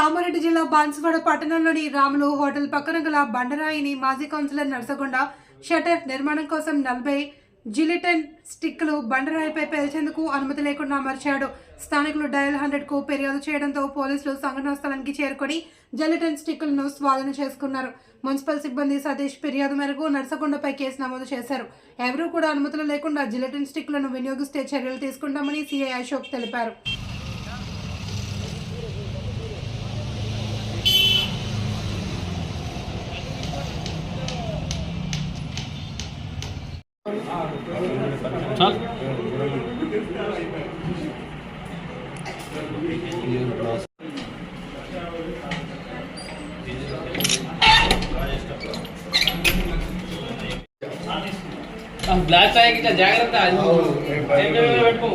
కామారెడ్డి జిల్లా బాన్సువాడ పట్టణంలోని రాములు హోటల్ పక్కన గల బండరాయిని మాజీ కౌన్సిలర్ నరసగొండ షటర్ నిర్మాణం కోసం నలభై జిలిటన్ స్టిక్లు బండరాయిపై పేల్చేందుకు అనుమతి లేకుండా అమర్చాడు. స్థానికులు డయల్ హండ్రెడ్కు ఫిర్యాదు చేయడంతో పోలీసులు సంఘటనా స్థలానికి చేరుకొని జెలిటన్ స్టిక్లను స్వాధీనం చేసుకున్నారు. మున్సిపల్ సిబ్బంది సతీష్ ఫిర్యాదు మేరకు నర్సగొండపై కేసు నమోదు చేశారు. ఎవరూ కూడా అనుమతులు లేకుండా జిలెటిన్ స్టిక్లను వినియోగిస్తే చర్యలు తీసుకుంటామని సీఐ అశోక్ తెలిపారు. चल బ్లాక్ చాయ్ గిట్ల జాగ్రత్త. పెట్టుకో.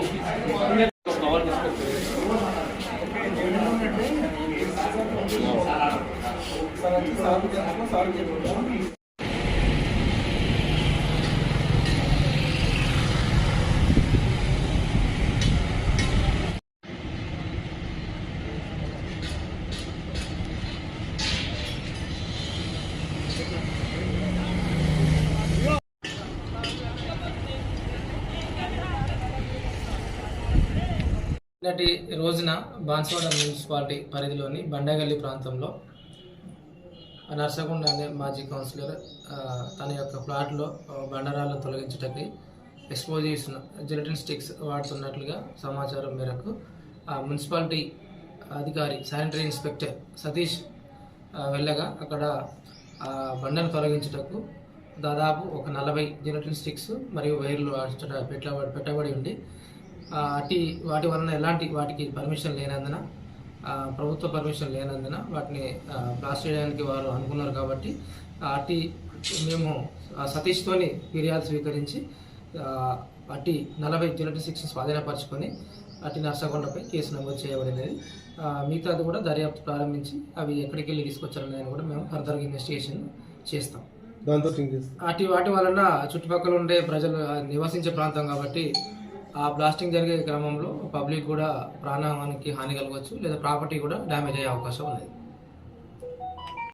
నిన్నటి రోజున బాన్సువాడ మున్సిపాలిటీ పరిధిలోని బండగల్లి ప్రాంతంలో నర్సగుండ అనే మాజీ కౌన్సిలర్ తన యొక్క ప్లాట్లో బండరాలను తొలగించుటకై ఎక్స్పోజిషన్ జెలటిన్ స్టిక్స్ వాడుతున్నట్లుగా సమాచారం మేరకు ఆ మున్సిపాలిటీ అధికారి శానిటరీ ఇన్స్పెక్టర్ సతీష్ వెళ్ళగా అక్కడ ఆ బండను తొలగించుటకు దాదాపు ఒక నలభై జెలటిన్ స్టిక్స్ మరియు వైర్లు పెట్టబడి పెట్టబడి ఉండి అట్టి వాటి వలన ఎలాంటి వాటికి పర్మిషన్ లేనందున ప్రభుత్వ పర్మిషన్ లేనందున వాటిని బ్లాస్ట్ చేయడానికి వారు అనుకున్నారు కాబట్టి అట్టి మేము సతీష్తోని ఫిర్యాదు స్వీకరించి అట్టి నలభై జెలటిన్ స్టిక్స్ స్వాధీనపరచుకొని అట్టి నర్సగొండపై కేసు నమోదు చేయబడినది. మిగతాది కూడా దర్యాప్తు ప్రారంభించి అవి ఎక్కడికి వెళ్ళి తీసుకొచ్చారనేది కూడా మేము ఫర్దర్గా ఇన్వెస్టిగేషన్ చేస్తాం. దాంతో అటు వాటి వలన చుట్టుపక్కల ఉండే ప్రజలు నివసించే ప్రాంతం కాబట్టి ఆ బ్లాస్టింగ్ జరిగే క్రమంలో పబ్లిక్ కూడా ప్రాణానికి హాని కలగవచ్చు లేదా ప్రాపర్టీ కూడా డ్యామేజ్ అయ్యే అవకాశం ఉంది